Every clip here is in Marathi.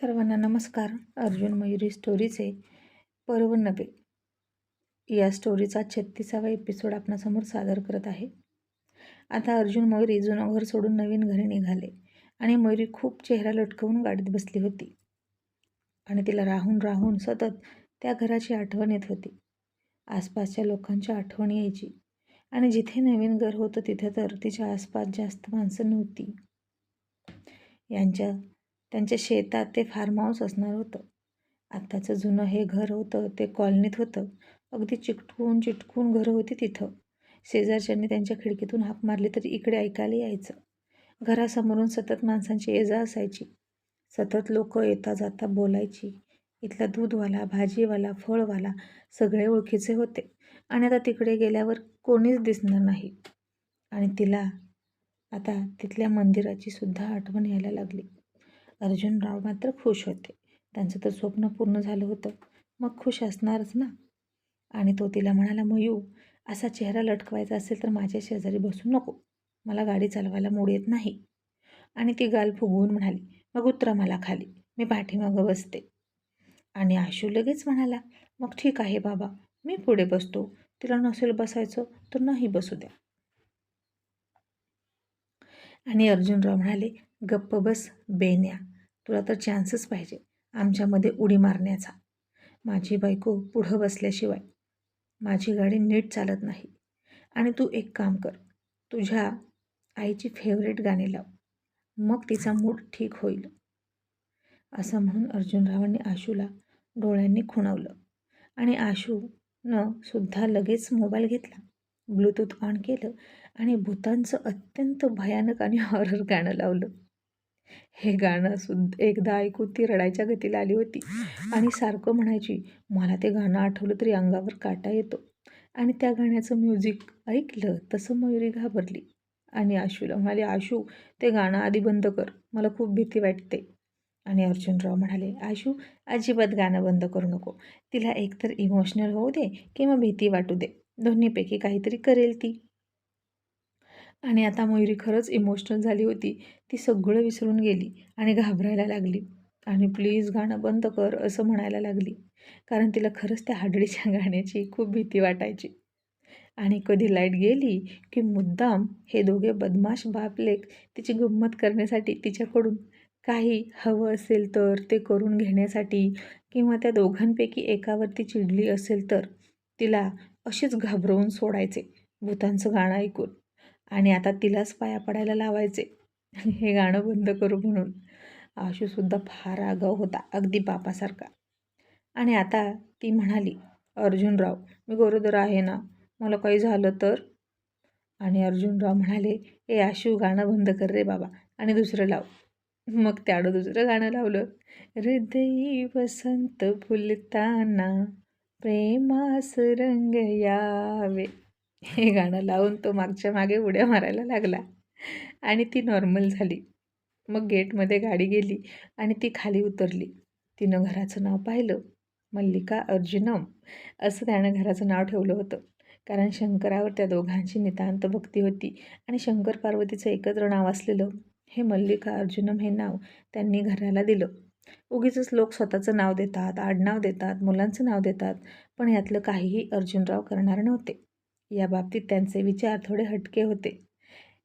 सर्वांना नमस्कार. अर्जुन मयुरी स्टोरीचे पर्व नवे. या स्टोरीचा छत्तीसावा एपिसोड आपणासमोर सादर करत आहे. आता अर्जुन मयुरी जुनं घर सोडून नवीन घरी निघाले आणि मयुरी खूप चेहरा लटकवून गाडीत बसली होती. आणि तिला राहून राहून सतत त्या घराची आठवण येत होती. आसपासच्या लोकांची आठवण यायची. आणि जिथे नवीन घर होतं तिथे तर तिच्या आसपास जास्त माणसं नव्हती. यांच्या त्यांच्या शेतात ते फार्म हाऊस असणार होतं. आत्ताचं जुनं हे घर होतं ते कॉलनीत होतं. अगदी चिटकून चिटकून घरं होती तिथं. शेजारच्यांनी त्यांच्या खिडकीतून हाक मारली तरी इकडे ऐकायला यायचं. घरासमोरून सतत माणसांची ये जा असायची. सतत लोक येता जाता बोलायची. इथला दूधवाला भाजीवाला फळवाला सगळे ओळखीचे होते. आणि आता तिकडे गेल्यावर कोणीच दिसणार नाही. आणि तिला आता तिथल्या मंदिराची सुद्धा आठवण यायला लागली. अर्जुनराव मात्र खुश होते. त्यांचं तर स्वप्न पूर्ण झालं होतं. मग खुश असणारच ना? आणि तो तिला म्हणाला मयू असा चेहरा लटकवायचा असेल तर माझ्या शेजारी बसू नको. मला गाडी चालवायला मूड येत नाही. आणि ती गाल फुगवून म्हणाली मग उतरा मला खाली. मी पाठीमागं बसते. आणि आशू लगेच म्हणाला मग ठीक आहे बाबा मी पुढे बसतो. तिला नसेल बसायचं तर नाही बसू द्या. आणि अर्जुनराव म्हणाले गप्प बस बेन्या. तुला तर चान्सच पाहिजे आमच्यामध्ये उडी मारण्याचा. माझी बायको पुढं बसल्याशिवाय माझी गाडी नीट चालत नाही. आणि तू एक काम कर तुझ्या आईची फेवरेट गाणी लाव. मग तिचा मूड ठीक होईल. असं म्हणून अर्जुनरावांनी आशूला डोळ्यांनी खुणवलं. आणि आशूनं सुद्धा लगेच मोबाईल घेतला. ब्लूटूथ ऑन केलं आणि भूतांचं अत्यंत भयानक आणि हॉरर गाणं लावलं. हे गाणं सुद्धा एकदा ऐकून ती रडायच्या गतीला आली होती. आणि सारखं म्हणायची मला ते गाणं आठवलं तरी अंगावर काटा येतो. आणि त्या गाण्याचं म्युझिक ऐकलं तसं मयुरी घाबरली. आणि आशूला म्हणाले आशू ते गाणं आधी बंद कर मला खूप भीती वाटते. आणि अर्जुनराव म्हणाले आशू अजिबात गाणं बंद करू नको. तिला एकतर इमोशनल होऊ दे किंवा भीती वाटू दे. दोन्हीपैकी काहीतरी करेल ती. आणि आता मयुरी खरंच इमोशनल झाली होती. ती सगळं विसरून गेली आणि घाबरायला लागली. आणि प्लीज गाणं बंद कर असं म्हणायला लागली. कारण तिला खरंच त्या हाडळीच्या गाण्याची खूप भीती वाटायची. आणि कधी लाइट गेली की मुद्दाम हे दोघे बदमाश बापलेक तिची गंमत करण्यासाठी तिच्याकडून काही हवं असेल तर ते करून घेण्यासाठी किंवा त्या दोघांपैकी एकावरती चिडली असेल तर तिला अशीच घाबरवून सोडायचे. भूतांचं गाणं ऐकून. आणि आता तिलाच पाया पडायला लावायचे. हे गाणं बंद करू म्हणून. आशूसुद्धा फार आगाव होता अगदी बापासारखा. आणि आता ती म्हणाली अर्जुनराव मी गरोदर आहे ना? मला काही झालं तर? आणि अर्जुनराव म्हणाले ए आशू गाणं बंद कर रे बाबा आणि दुसरं लाव. मग त्याडं दुसरं गाणं लावलं. हृदयी वसंत फुलताना प्रेमास रंग यावे हे गाणं लावून तो मागच्या मागे उड्या मारायला लागला. आणि ती नॉर्मल झाली. मग गेटमध्ये गाडी गेली आणि ती खाली उतरली. तिनं घराचं नाव पाहिलं. मल्लिका अर्जुनम. असं त्यानं घराचं नाव ठेवलं होतं. कारण शंकरावर त्या दोघांची नितांत भक्ती होती आणि शंकर पार्वतीचं एकत्र नाव असलेलं हे मल्लिका अर्जुनम हे नाव त्यांनी घराला दिलं. उगीच लोक स्वतःचं नाव देतात आडनाव देतात मुलांचं नाव देतात पण यातलं काहीही अर्जुनराव करणार नव्हते. याबाबतीत त्यांचे विचार थोडे हटके होते.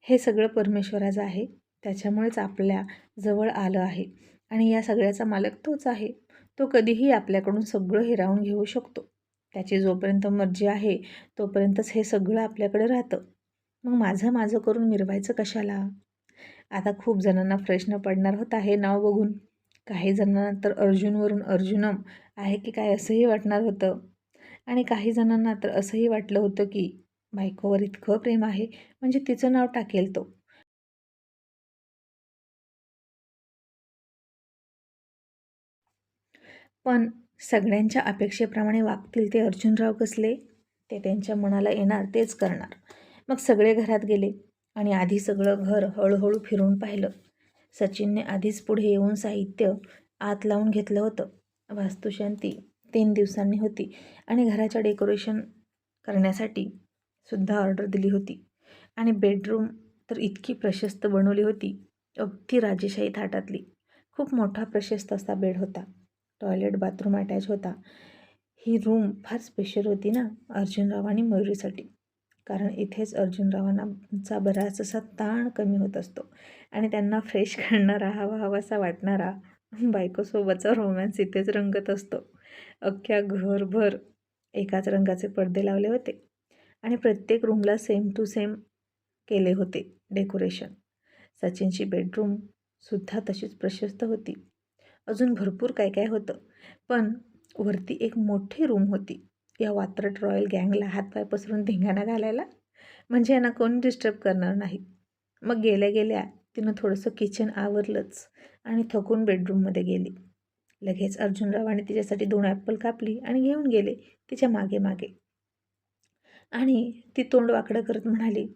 हे सगळं परमेश्वराचं आहे. त्याच्यामुळेच आपल्या जवळ आलं आहे. आणि या सगळ्याचा मालक तोच आहे. तो कधीही आपल्याकडून सगळं हिरावून घेऊ शकतो. त्याची जोपर्यंत मर्जी आहे तोपर्यंतच हे सगळं आपल्याकडे राहतं. मग माझं माझं करून मिरवायचं कशाला? आता खूप जणांना प्रश्न पडणार होता हे नाव बघून. काही जणांना तर अर्जुनवरून अर्जुनम आहे की काय असंही वाटणार होतं. आणि काही जणांना तर असंही वाटलं होतं की बायकोवर इतकं प्रेम आहे म्हणजे तिचं नाव टाकेल तो. पण सगळ्यांच्या अपेक्षेप्रमाणे वागतील ते अर्जुनराव कसले? ते त्यांच्या मनाला येणार तेच करणार. मग सगळे घरात गेले आणि आधी सगळं घर हळूहळू फिरून पाहिलं. सचिनने आधीच पुढे येऊन साहित्य आत लावून घेतलं होतं. वास्तुशांती तीन दिवसांनी होती आणि घराच्या डेकोरेशन करण्यासाठी सुद्धा ऑर्डर दिली होती. आणि बेडरूम तर इतकी प्रशस्त बनवली होती अगदी राजेशाही थाटातली. खूप मोठा प्रशस्त असा बेड होता. टॉयलेट बाथरूम अटॅच होता. ही रूम फार स्पेशल होती ना अर्जुनराव आणि मयुरीसाठी. कारण इथेच अर्जुनरावांचा बराच असा ताण कमी होत असतो. आणि त्यांना फ्रेश करणारा हवा हवासा वाटणारा बायकोसोबतचा रोमॅन्स इथेच रंगत असतो. अख्ख्या घरभर एकाच रंगाचे पडदे लावले होते आणि प्रत्येक रूमला सेम टू सेम केले होते डेकोरेशन सचिनची बेडरूमसुद्धा तशीच प्रशस्त होती. अजून भरपूर काय काय होतं पण वरती एक मोठी रूम होती. या वात्रट रॉयल गँगला हातपाय पसरून धिंगाणा घालायला. म्हणजे यांना कोणी डिस्टर्ब करणार नाही. मग गेल्या गेल्या तिनं थोडंसं किचन आवरलंच आणि थकून बेडरूममध्ये गेली. लगेच अर्जुनरावाने तिच्यासाठी दोन ॲपल कापली आणि घेऊन गेले तिच्यामागे मागे. आणि ती तोंड वाकडं करत म्हणाली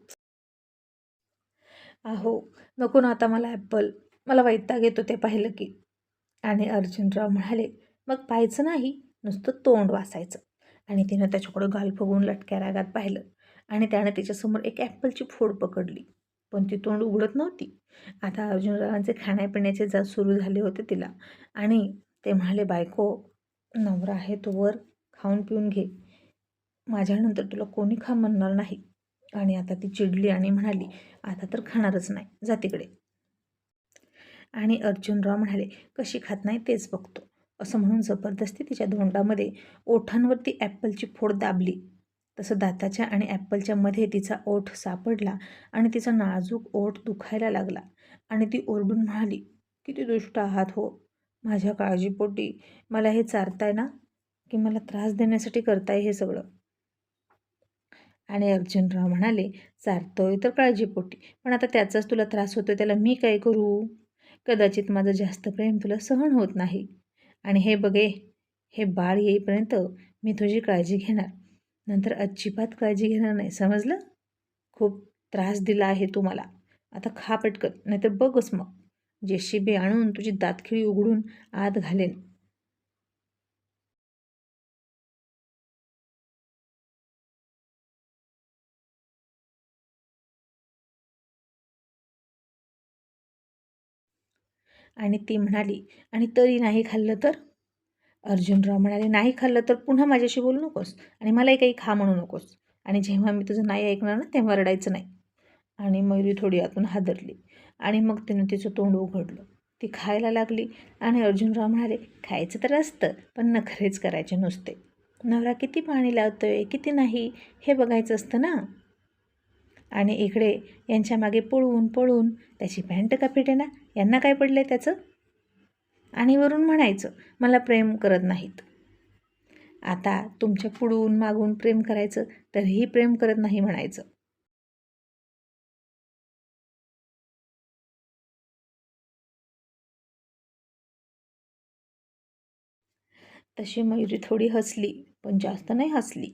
आहो नको ना आता मला ॲपल मला वैताग येतो ते पाहिलं की. आणि अर्जुनराव म्हणाले मग पाहायचं नाही नुसतं तोंड वासायचं. आणि तिनं त्याच्याकडे गाल फुगवून लटक्या रागात पाहिलं आणि त्यानं तिच्यासमोर एक ॲपलची फोड पकडली. पण ती तोंड उघडत नव्हती. आता अर्जुनरावांचे खाण्यापिण्याचे जात सुरू झाले होते तिला. आणि ते म्हणाले बायको नवरा आहे तो वर खाऊन पिऊन घे. माझ्यानंतर तुला कोणी खा म्हणणार नाही. आणि आता ती चिडली आणि म्हणाली आता तर खाणारच नाही. जा तिकडे. आणि अर्जुनराव म्हणाले कशी खात नाही तेच बघतो. असं म्हणून जबरदस्ती तिच्या धोंडामध्ये ओठांवरती ॲपलची फोड दाबली. तसं दाताच्या आणि ॲपलच्या मध्ये तिचा ओठ सापडला आणि तिचा नाजूक ओठ दुखायला लागला. आणि ती ओरडून म्हणाली किती दुष्ट आहात हो. माझ्या काळजीपोटी मला हे चारताय ना? की मला त्रास देण्यासाठी करताय हे सगळं. आणि अर्जुनराव म्हणाले चारतोय तर काळजीपोटी पण आता त्याचाच तुला त्रास होतोय त्याला मी काय करू? कदाचित माझं जास्त प्रेम तुला सहन होत नाही. आणि हे बघे हे बाळ येईपर्यंत मी तुझी काळजी घेणार. नंतर अजिबात काळजी घेणार नाही. समजलं? खूप त्रास दिला आहे तू मला. आता खा पटकन नाहीतर बघच मग. जेशीबी आणून तुझी दातखिळी उघडून आत घालेन. आणि ती म्हणाली आणि तरी नाही खाल्लं तर? अर्जुनराव म्हणाले नाही खाल्लं तर पुन्हा माझ्याशी बोलू नकोस आणि मलाही काही खा म्हणू नकोस. आणि जेव्हा मी तुझं नाही ऐकणार ना तेव्हा रडायचं नाही. आणि मयुरी थोडी आतून हादरली आणि मग तिनं तिचं तोंड उघडलं. ती खायला लागली आणि अर्जुनराव म्हणाले खायचं तर असतं पण नखरेच करायचे नुसते. नवरा किती पाणी लावतोय किती नाही हे बघायचं असतं ना. आणि इकडे यांच्या मागे पळून पळून त्याची पॅन्ट का फिटेना? यांना काय पडलं आहे त्याचं? आणि वरून म्हणायचं मला प्रेम करत नाहीत. आता तुमच्या पुढून मागून प्रेम करायचं तरीही प्रेम करत नाही म्हणायचं. तशी मयुरी थोडी हसली पण जास्त नाही हसली.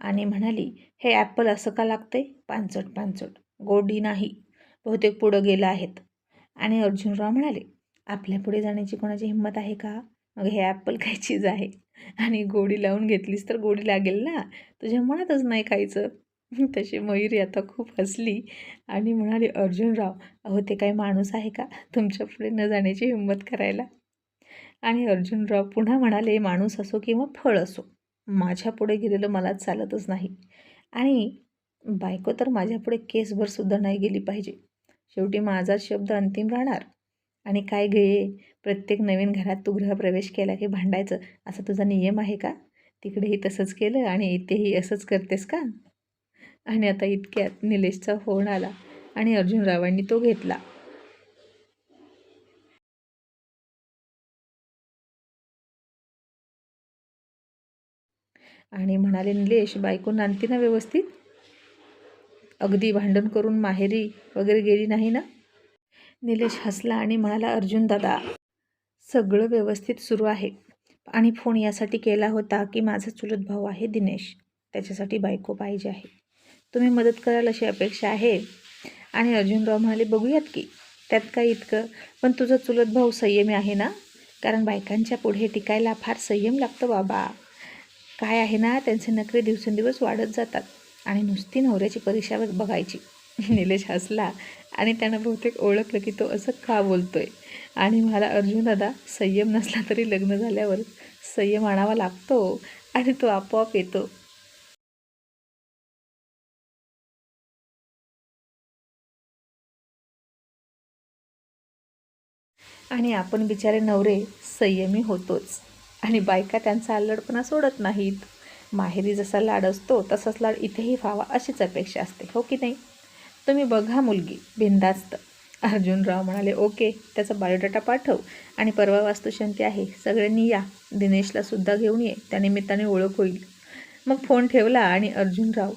आणि म्हणाली हे ॲपल असं का लागतंय? पानचट पानचट. गोडी नाही. बहुतेक पुढं गेलं आहेत. आणि अर्जुनराव म्हणाले आपल्या पुढे जाण्याची कोणाची हिंमत आहे का? मग हे ॲपल काय चीज आहे. आणि गोडी लावून घेतलीस तर गोडी लागेल ना? तुझ्या मनातच नाही खायचं. तशी मयुरी आता खूप हसली आणि म्हणाली अर्जुनराव अहो ते काही माणूस आहे का तुमच्यापुढे न जाण्याची हिंमत करायला? आणि अर्जुनराव पुन्हा म्हणाले माणूस असो किंवा फळ असो माझ्या पुढे गेलेलं मला चालतच नाही. आणि बायको तर माझ्यापुढे केसभरसुद्धा नाही गेली पाहिजे. शेवटी माझाच शब्द अंतिम राहणार. आणि काय घे प्रत्येक नवीन घरात तू गृहप्रवेश केला की भांडायचं असा तुझा नियम आहे का? तिकडेही तसंच केलं आणि इथेही असंच करतेस का? आणि आता इतक्यात निलेशचा फोन आला आणि अर्जुनरावांनी तो घेतला. आणि म्हणाले निलेश बायको नांदती ना व्यवस्थित? अगदी भांडण करून माहेरी वगैरे गेली नाही ना? निलेश हसला आणि म्हणाला अर्जुन दादा सगळं व्यवस्थित सुरू आहे आणि फोन यासाठी केला होता की माझा चुलत भाऊ आहे दिनेश. त्याच्यासाठी बायको पाहिजे आहे. तुम्ही मदत कराल अशी अपेक्षा आहे. आणि अर्जुनराव म्हणाले बघूयात की. त्यात काय इतकं? पण तुझा चुलत भाऊ संयमी आहे ना? कारण बायकांच्या पुढे टिकायला फार संयम लागतो बाबा. काय आहे ना त्यांचे नखरे दिवसेंदिवस वाढत जातात आणि नुसती नवऱ्याची परीक्षा बघायची. निलेश हसला आणि त्यानं बहुतेक ओळखलं की तो असं का बोलतोय. आणि मला अर्जुन दादा संयम नसला तरी लग्न झाल्यावर संयम आणावा लागतो आणि तो आपोआप येतो. आणि आपण बिचारे नवरे संयमी होतोच. आणि बायका त्यांचा आल्लडपणा सोडत नाहीत. माहेरी जसा लाड असतो तसाच लाड इथेही व्हावा अशीच अपेक्षा असते हो की नाही? तुम्ही बघा मुलगी बिंदास्त अर्जुनराव म्हणाले ओके त्याचा बायोडाटा पाठव आणि परवा वास्तुशांती आहे. सगळ्यांनी या. दिनेशला सुद्धा घेऊन ये. त्यानिमित्ताने ओळख होईल. मग फोन ठेवला आणि अर्जुनराव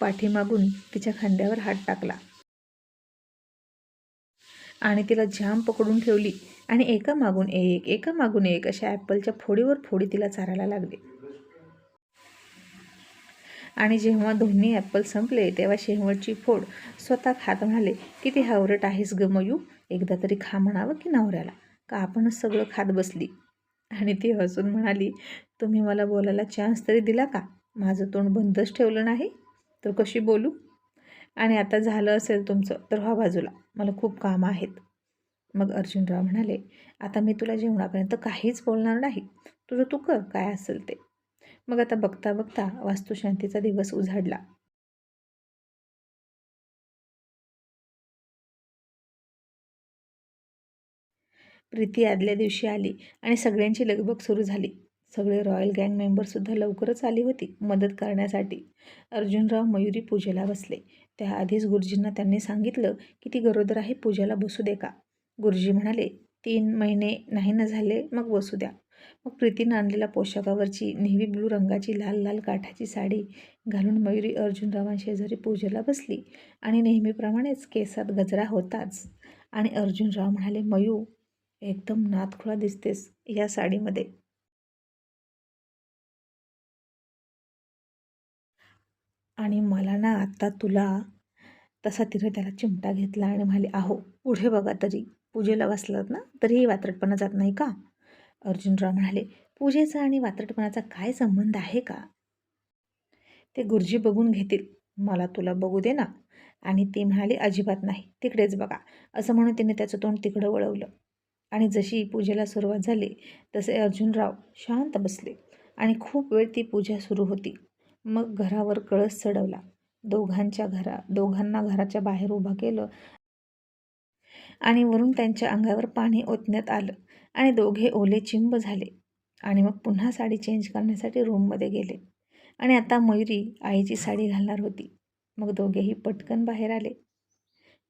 पाठीमागून तिच्या खांद्यावर हात टाकला. आणि तिला जाम पकडून ठेवली आणि एका मागून एक एका मागून एक अशा ॲपलच्या फोडीवर फोडी तिला चारायला लागली. आणि जेव्हा दोन्ही ॲपल संपले तेव्हा शेवटची फोड स्वतः खात म्हणाले किती हावरट आहेस ग मयू एकदा तरी खा म्हणावं की नवऱ्याला? का आपणच सगळं खात बसली? आणि ती हसून म्हणाली तुम्ही मला बोलायला चान्स तरी दिला का? माझं तोंड बंदच ठेवलं नाही? तर कशी बोलू? आणि आता झालं असेल तुमचं तर व्हा बाजूला मला खूप कामं आहेत. मग अर्जुनराव म्हणाले आता मी तुला जेवणापर्यंत काहीच बोलणार नाही. तुझं तू कर काय असेल ते. मग आता बघता बघता वास्तुशांतीचा दिवस उजाडला. प्रीती आदल्या दिवशी आली आणि सगळ्यांची लगबग सुरू झाली. सगळे रॉयल गँग मेंबरसुद्धा लवकरच आली होती मदत करण्यासाठी. अर्जुनराव मयुरी पूजेला बसले. त्याआधीच गुरुजींना त्यांनी सांगितलं की ती गरोदर आहे पूजेला बसू दे का? गुरुजी म्हणाले तीन महिने नाही ना झाले मग बसू द्या. मग प्रीतीनं आणलेल्या पोशाखावरची नेव्ही ब्लू रंगाची लाल लाल काठाची साडी घालून मयुरी अर्जुनरावांशेजारी पूजेला बसली आणि नेहमीप्रमाणेच केसात गजरा होताच. आणि अर्जुनराव म्हणाले मयू एकदम नातखुळा दिसतेस या साडीमध्ये. आणि मला ना आत्ता तुला तसा तिने त्याला चिमटा घेतला आणि म्हणाले आहो पुढे बघा तरी. पूजेला बसलात ना तरीही वात्रटपणा जात नाही का? अर्जुनराव म्हणाले पूजेचा आणि वात्रटपणाचा काय संबंध आहे का? ते गुरुजी बघून घेतील. मला तुला बघू दे ना. आणि ती म्हणाली अजिबात नाही. तिकडेच बघा. असं म्हणून तिने त्याचं तोंड तिकडं वळवलं. आणि जशी पूजेला सुरुवात झाली तसे अर्जुनराव शांत बसले आणि खूप वेळ ती पूजा सुरू होती. मग घरावर कळस चढवला. दोघांच्या घरा दोघांना घराच्या बाहेर उभं केलं आणि वरून त्यांच्या अंगावर पाणी ओतण्यात आलं. आणि दोघे ओले चिंब झाले. आणि मग पुन्हा साडी चेंज करण्यासाठी रूममध्ये गेले. आणि आता मयुरी आईची साडी घालणार होती. मग दोघेही पटकन बाहेर आले.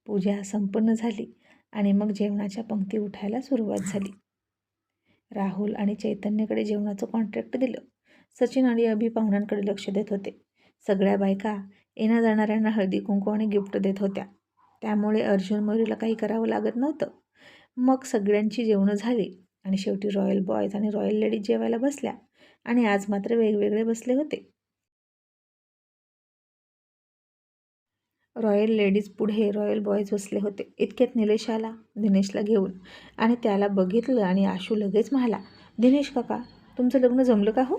पूजा संपन्न झाली आणि मग जेवणाच्या पंक्ती उठायला सुरुवात झाली. राहुल आणि चैतन्यकडे जेवणाचं कॉन्ट्रॅक्ट दिलं. सचिन आणि अभि पाहुण्यांकडे लक्ष देत होते. सगळ्या बायका येण्या जाणाऱ्यांना हळदी कुंकू आणि गिफ्ट देत होत्या. त्यामुळे अर्जुन मयुरीला काही करावं लागत नव्हतं. मग सगळ्यांची जेवणं झाली आणि शेवटी रॉयल बॉयज आणि रॉयल लेडीज जेवायला बसल्या आणि आज मात्र वेगवेगळे बसले होते. रॉयल लेडीज पुढे रॉयल बॉयज बसले होते. इतक्यात निलेश आला दिनेशला घेऊन आणि त्याला बघितलं आणि आशू लगेच म्हणाला दिनेश काका तुमचं लग्न जमलं का हो?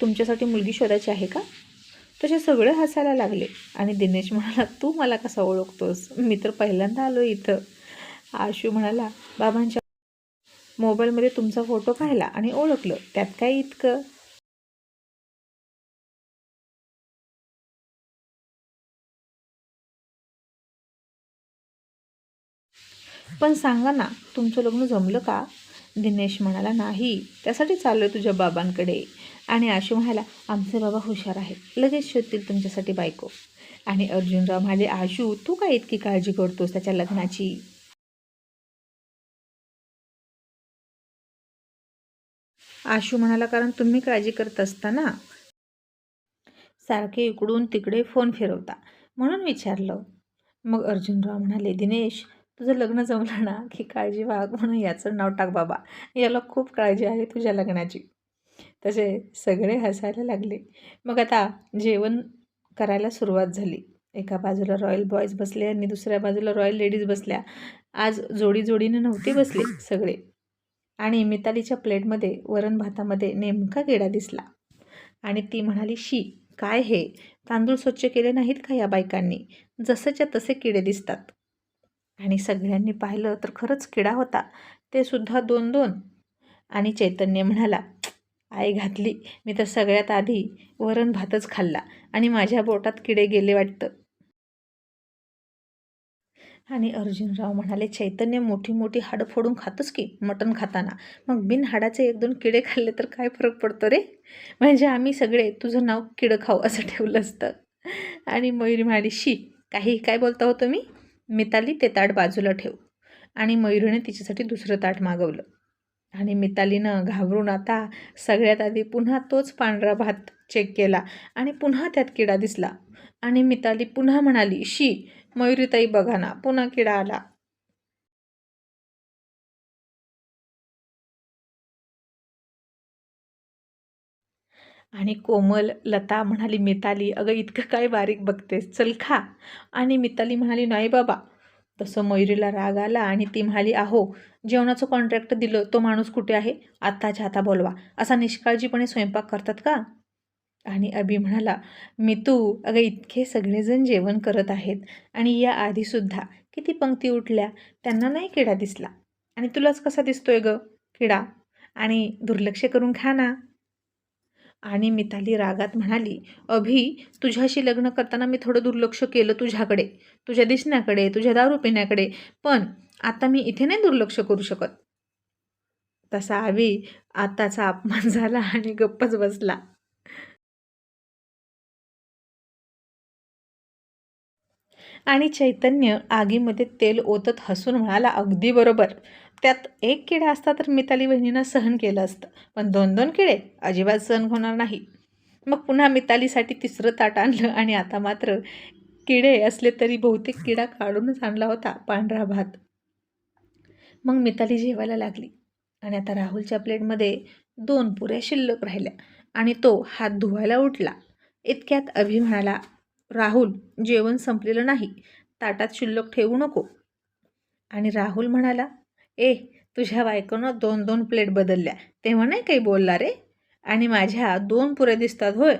तुमच्यासाठी मुलगी शोधायची आहे का? तसे सगळे हसायला लागले आणि दिनेश म्हणाला तू मला कसा ओळखतोस? मी तर पहिल्यांदा आलो इथं. आशू म्हणाला बाबांच्या मोबाईलमध्ये तुमचा फोटो पाहिला आणि ओळखलं. त्यात काय इतकं? पण सांगा ना तुमचं लग्न जमलं का? दिनेश म्हणाला नाही त्यासाठी चाललो आहे तुझ्या बाबांकडे. आणि आशू म्हणाला आमचे बाबा हुशार आहेत. लगेच शोधतील तुमच्यासाठी बायको. आणि अर्जुनराव म्हणाले आशू तू काय इतकी काळजी करतोस त्याच्या लग्नाची? आशू म्हणाला कारण तुम्ही काळजी करत असताना. सारखे इकडून तिकडे फोन फिरवता. म्हणून विचारलं. मग अर्जुनराव म्हणाले दिनेश तुझं लग्न जमलं ना की काळजी वाग म्हणून याचं नाव टाक बाबा. याला खूप काळजी आहे तुझ्या लग्नाची. तसे सगळे हसायला लागले. मग आता जेवण करायला सुरुवात झाली. एका बाजूला रॉयल बॉयज बसले आणि दुसऱ्या बाजूला रॉयल लेडीज बसल्या. आज जोडी जोडीने नव्हते बसले सगळे. आणि मितालीच्या प्लेटमध्ये वरण भातामध्ये नेमका गेडा दिसला. आणि ती म्हणाली शी काय हे? तांदूळ स्वच्छ केले नाहीत का या बायकांनी? जसंच्या तसे किडे दिसतात. आणि सगळ्यांनी पाहिलं तर खरंच किडा होता. ते सुद्धा दोन दोन. आणि चैतन्य म्हणाला आई घातली. मी तर सगळ्यात आधी वरण भातच खाल्ला आणि माझ्या बोटात किडे गेले वाटतं. आणि अर्जुनराव म्हणाले चैतन्य मोठी मोठी हाडं फोडून खातोच की मटण खाताना? मग बिन हाडाचे एक दोन किडे खाल्ले तर काय फरक पडतो रे? म्हणजे आम्ही सगळे तुझं नाव किडं खाऊ असं ठेवलं असतं. आणि मयुरी म्हणाली शी काही काय बोलता हो तुम्ही? मिताली ते ताट बाजूला ठेव. आणि मयुरीने तिच्यासाठी दुसरं ताट मागवलं. आणि मितालीनं घाबरून आता सगळ्यात आधी पुन्हा तोच पांढरा भात चेक केला आणि पुन्हा त्यात किडा दिसला. आणि मिताली पुन्हा म्हणाली शी मयुरीताई बघा ना पुन्हा किडा आला. आणि कोमल लता म्हणाली मिताली अगं इतकं काय बारीक बघतेस चल खा. आणि मिताली म्हणाली नाही बाबा. तसं मयुरीला राग आला आणि ती म्हणाली आहो जेवणाचं कॉन्ट्रॅक्ट दिलं तो माणूस कुठे आहे? आत्ताच्या आता बोलवा. असा निष्काळजीपणे स्वयंपाक करतात का? आणि अभि म्हणाला मी तू अगं इतके सगळेजण जेवण करत आहेत आणि या आधीसुद्धा किती पंक्ती उठल्या त्यांना नाही किडा दिसला. आणि तुलाच कसा दिसतोय ग? किडा. आणि दुर्लक्ष करून खा ना. आणि मिताली रागात म्हणाली अभि तुझ्याशी लग्न करताना मी थोडं दुर्लक्ष केलं तुझ्याकडे. तुझ्या दिसण्याकडे तुझ्या दारू पिण्याकडे. पण आता मी इथे नाही दुर्लक्ष करू शकत. तसा अभि आताचा अपमान झाला आणि गप्पच बसला. आणि चैतन्य आगीमध्ये तेल ओतत हसून म्हणाला अगदी बरोबर. त्यात एक किडा असता तर मिताली बहिणीनं सहन केलं असतं. पण दोन दोन किडे अजिबात सहन होणार नाही. मग पुन्हा मितालीसाठी तिसरं ताट आणलं आणि आता मात्र किडे असले तरी बहुतेक किडा काढूनच आणला होता पांढरा भात. मग मिताली जेवायला लागली आणि आता राहुलच्या प्लेटमध्ये दोन पुऱ्या शिल्लक राहिल्या आणि तो हात धुवायला उठला. इतक्यात अभि म्हणाला राहुल जेवण संपलेलं नाही ताटात शिल्लक ठेवू नको. आणि राहुल म्हणाला ए तुझ्या बायकोनं दोन दोन प्लेट बदलल्या. तेव्हा नाही काही बोलला रे. आणि माझ्या दोन पुऱ्या दिसतात होय.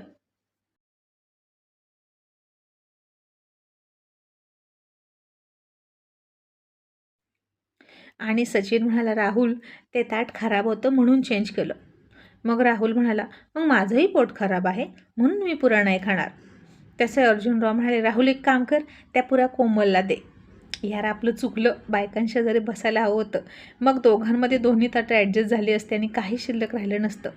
आणि सचिन म्हणाला राहुल ते ताट खराब होतं म्हणून चेंज केलं. मग राहुल म्हणाला मग माझंही पोट खराब आहे. म्हणून मी पुरा नाही खाणार. तसे अर्जुनराव म्हणाले राहुल एक काम कर त्या पुरा कोमलला दे. यार आपलं चुकलं बायकांशी जरी बसायला हवं होतं. मग दोघांमध्ये दोन्ही ताटं ॲडजस्ट झाली असते आणि काही शिल्लक राहिलं नसतं.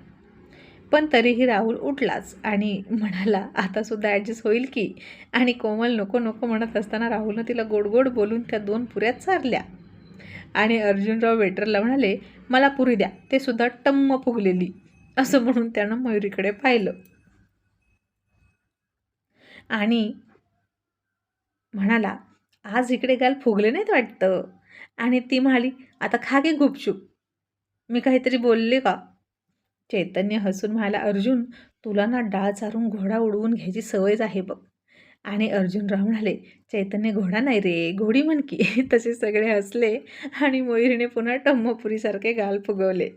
पण तरीही राहुल उठलाच आणि म्हणाला आतासुद्धा ॲडजस्ट होईल की? आणि कोमल नको नको म्हणत असताना राहुलनं तिला गोड गोड बोलून त्या दोन पुऱ्यात चारल्या. आणि अर्जुनराव वेटरला म्हणाले मला पुरी द्या ते सुद्धा टम्म फुगलेली असं म्हणून त्यानं मयुरीकडे पाहिलं. आणि म्हणाला आज इकडे गाल फुगले नाहीत वाटतं? आणि ती म्हणाली आता खा गे गुपचूप. मी काहीतरी बोलले का? चैतन्य हसून म्हणाला अर्जुन तुला ना डाळ चारून घोडा उडवून घ्यायची सवयच आहे बघ. आणि अर्जुनराव म्हणाले चैतन्य घोडा नाही रे घोडी म्हणकी तसे सगळे हसले आणि मोहिरीने पुन्हा टम्मपुरीसारखे गाल फुगवले.